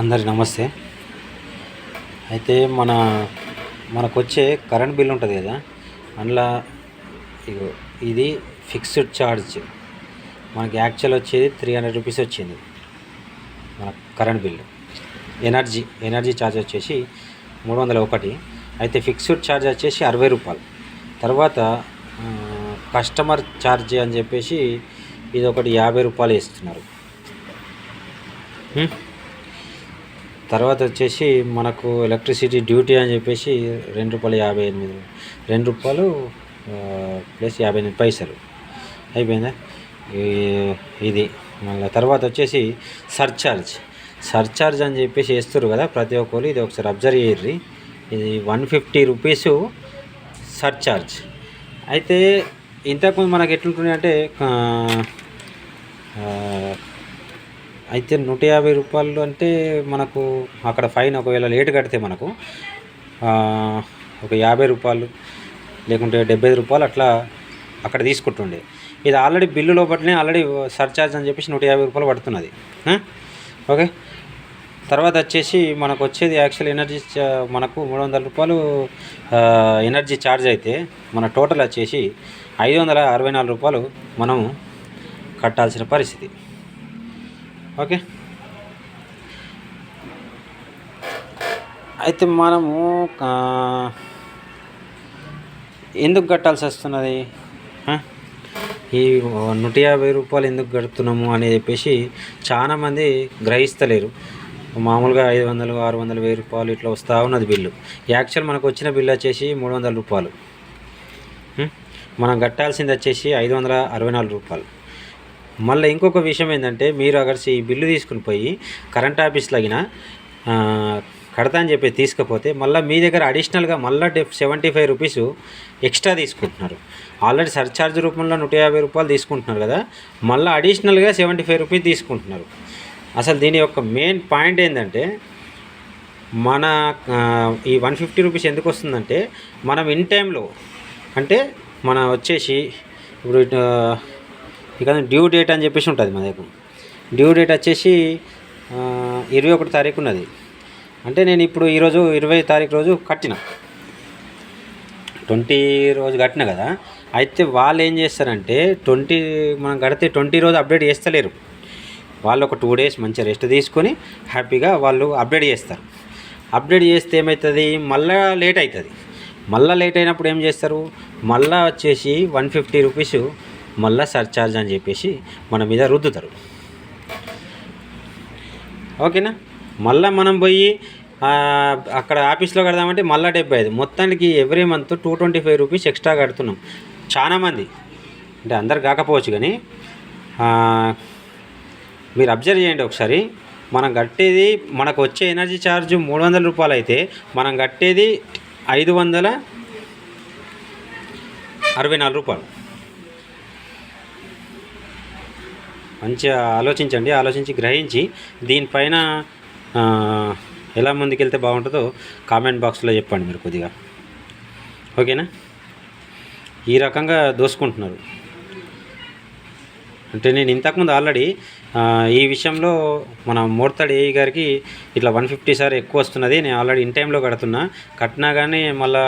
అందరి నమస్తే. అయితే మన మనకు వచ్చే కరెంట్ బిల్ ఉంటుంది కదా అందులో ఇగో ఇది ఫిక్స్డ్ ఛార్జ్ మనకి యాక్చువల్ వచ్చేది త్రీ హండ్రెడ్ రూపీస్ వచ్చింది మన current bill energy energy charge వచ్చేసి మూడు వందల ఒకటి. అయితే ఫిక్స్డ్ ఛార్జ్ వచ్చేసి అరవై రూపాయలు. తర్వాత కస్టమర్ ఛార్జ్ అని చెప్పేసి ఇది ఒకటి యాభై రూపాయలు ఇస్తున్నారు తర్వాత వచ్చేసి మనకు ఎలక్ట్రిసిటీ డ్యూటీ అని చెప్పేసి రెండు రూపాయలు యాభై ఎనిమిది రెండు రూపాయలు ప్లస్ యాభై ఎనిమిది పైసలు. అయిపోయిందా? ఇది. మళ్ళీ తర్వాత వచ్చేసి సర్చార్జ్ సర్చార్జ్ అని చెప్పేసి వేస్తారు కదా ప్రతి ఒక్కరు ఇది ఒకసారి అబ్జర్వ్ చేయర్రి ఇది వన్ ఫిఫ్టీ రూపీసు సర్చార్జ్ అయితే ఇంతకుముందు మనకు ఎట్లుంటుంది అంటే అయితే నూట యాభై రూపాయలు అంటే మనకు అక్కడ ఫైన్ ఒకవేళ లేట్ కడితే మనకు ఒక యాభై రూపాయలు లేకుంటే డెబ్బై ఐదు రూపాయలు అట్లా అక్కడ తీసుకుంటుండే. ఇది ఆల్రెడీ బిల్లు లోపలనే ఆల్రెడీ సర్చార్జ్ అని చెప్పేసి నూట యాభై రూపాయలు పడుతున్నది. ఓకే? తర్వాత వచ్చేసి మనకు వచ్చేది యాక్చువల్ ఎనర్జీ మనకు మూడు వందల రూపాయలు ఎనర్జీ ఛార్జ్ అయితే మన టోటల్ వచ్చేసి ఐదు వందల అరవై నాలుగు రూపాయలు మనం కట్టాల్సిన పరిస్థితి. ఓకే. అయితే మనము ఎందుకు కట్టాల్సి వస్తున్నది? ఈ నూట యాభై రూపాయలు ఎందుకు కడుతున్నాము అని చెప్పేసి చాలామంది గ్రహిస్తలేరు. మామూలుగా ఐదు వందలు ఆరు వందలు వెయ్యి రూపాయలు ఇట్లా వస్తూ ఉన్నది బిల్లు. యాక్చువల్ మనకు వచ్చిన బిల్లు వచ్చేసి మూడు వందల రూపాయలు. మనం కట్టాల్సింది వచ్చేసి ఐదు వందల అరవై నాలుగు రూపాయలు. మళ్ళీ ఇంకొక విషయం ఏంటంటే మీరు అగర్సి ఈ బిల్లు తీసుకుని పోయి కరెంట్ ఆఫీస్లో అయినా కడతా అని చెప్పి తీసుకపోతే మళ్ళీ మీ దగ్గర అడిషనల్గా మళ్ళీ సెవెంటీ ఫైవ్ రూపీస్ ఎక్స్ట్రా తీసుకుంటున్నారు. ఆల్రెడీ సర్చార్జ్ రూపంలో నూట యాభై రూపాయలు తీసుకుంటున్నారు కదా మళ్ళీ అడిషనల్గా సెవెంటీ ఫైవ్ రూపీస్ తీసుకుంటున్నారు. అసలు దీని యొక్క మెయిన్ పాయింట్ ఏంటంటే మన ఈ వన్ ఫిఫ్టీ రూపీస్ ఎందుకు వస్తుందంటే మనం ఇన్ టైంలో అంటే మన వచ్చేసి ఇప్పుడు ఇటు, ఇక డ్యూ డేట్ అని చెప్పేసి ఉంటుంది మా దగ్గర. డ్యూ డేట్ వచ్చేసి ఇరవై ఒకటి తారీఖు ఉన్నది. అంటే నేను ఇప్పుడు ఈరోజు ఇరవై తారీఖు రోజు కట్టిన. ట్వంటీ రోజు కట్టిన కదా. అయితే వాళ్ళు ఏం చేస్తారంటే ట్వంటీ మనం కడితే ట్వంటీ రోజు అప్డేట్ చేస్తలేరు. వాళ్ళు ఒక టూ డేస్ మంచిగా రెస్ట్ తీసుకొని హ్యాపీగా వాళ్ళు అప్డేట్ చేస్తారు. అప్డేట్ చేస్తే ఏమవుతుంది మళ్ళా లేట్ అవుతుంది. మళ్ళీ లేట్ అయినప్పుడు ఏం చేస్తారు? మళ్ళీ వచ్చేసి వన్ ఫిఫ్టీ రూపీస్ మళ్ళీ సర్చార్జ్ అని చెప్పేసి మన మీద రుద్దుతారు. ఓకేనా? మళ్ళీ మనం పోయి అక్కడ ఆఫీస్లో కడదామంటే మళ్ళీ డెబ్బై ఐదు. మొత్తానికి every month two twenty five rupees extra కడుతున్నాం. చాలామంది అంటే అందరు కాకపోవచ్చు కానీ మీరు అబ్జర్వ్ చేయండి ఒకసారి. మనం కట్టేది మనకు వచ్చే ఎనర్జీ ఛార్జ్ మూడు వందల రూపాయలు అయితే మనం కట్టేది ఐదు వందల అరవై నాలుగు రూపాయలు. మంచిగా ఆలోచించండి ఆలోచించి గ్రహించి దీనిపైన ఎలా ముందుకెళ్తే బాగుంటుందో కామెంట్ బాక్స్లో చెప్పండి మీరు కొద్దిగా. ఓకేనా? ఈ రకంగా దోసుకుంటున్నారు. అంటే నేను ఇంతకుముందు ఆల్రెడీ ఈ విషయంలో మన మోర్తాడ్ ఏఈ గారికి ఇట్లా వన్ ఫిఫ్టీ సార్ ఎక్కువ వస్తున్నది నేను ఆల్రెడీ ఇన్ టైంలో కడుతున్నా. కట్టినా కానీ మళ్ళా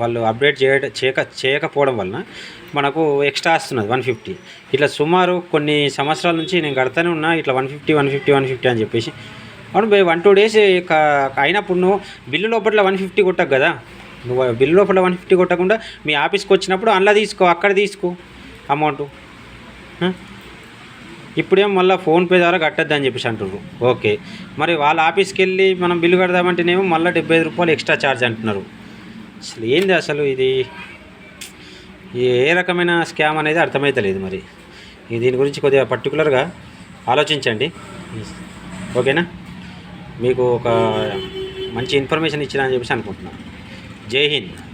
వాళ్ళు అప్డేట్ చేయ చేయక చేయకపోవడం వలన మనకు ఎక్స్ట్రా వస్తున్నది వన్ ఫిఫ్టీ. ఇట్లా సుమారు కొన్ని సంవత్సరాల నుంచి నేను కడతానే ఉన్నా ఇట్లా one fifty one fifty one fifty అని చెప్పేసి. అవును బై వన్ టూ డేస్ అయినప్పుడు నువ్వు బిల్లు లోపల వన్ ఫిఫ్టీ కొట్టకు కదా. నువ్వు బిల్లు లోపల వన్ ఫిఫ్టీ కొట్టకుండా మీ ఆఫీస్కి వచ్చినప్పుడు అందులో తీసుకో అక్కడ తీసుకో అమౌంట్. ఇప్పుడేం మళ్ళీ ఫోన్పే ద్వారా కట్టద్దు అని చెప్పేసి అంటున్నారు ఓకే. మరి వాళ్ళ ఆఫీస్కి వెళ్ళి మనం బిల్లు కడదామంటేనేమో మళ్ళీ డెబ్బై ఐదు రూపాయలు ఎక్స్ట్రా ఛార్జ్ అంటున్నారు. అసలు ఏంది అసలు ఇది? ఏ రకమైన స్కామ్ అనేది అర్థమైతలేదు మరి. దీని గురించి కొద్దిగా పర్టికులర్గా ఆలోచించండి. ఓకేనా? మీకు ఒక మంచి ఇన్ఫర్మేషన్ ఇచ్చినా అని చెప్పేసి అనుకుంటున్నాను జై హింద్.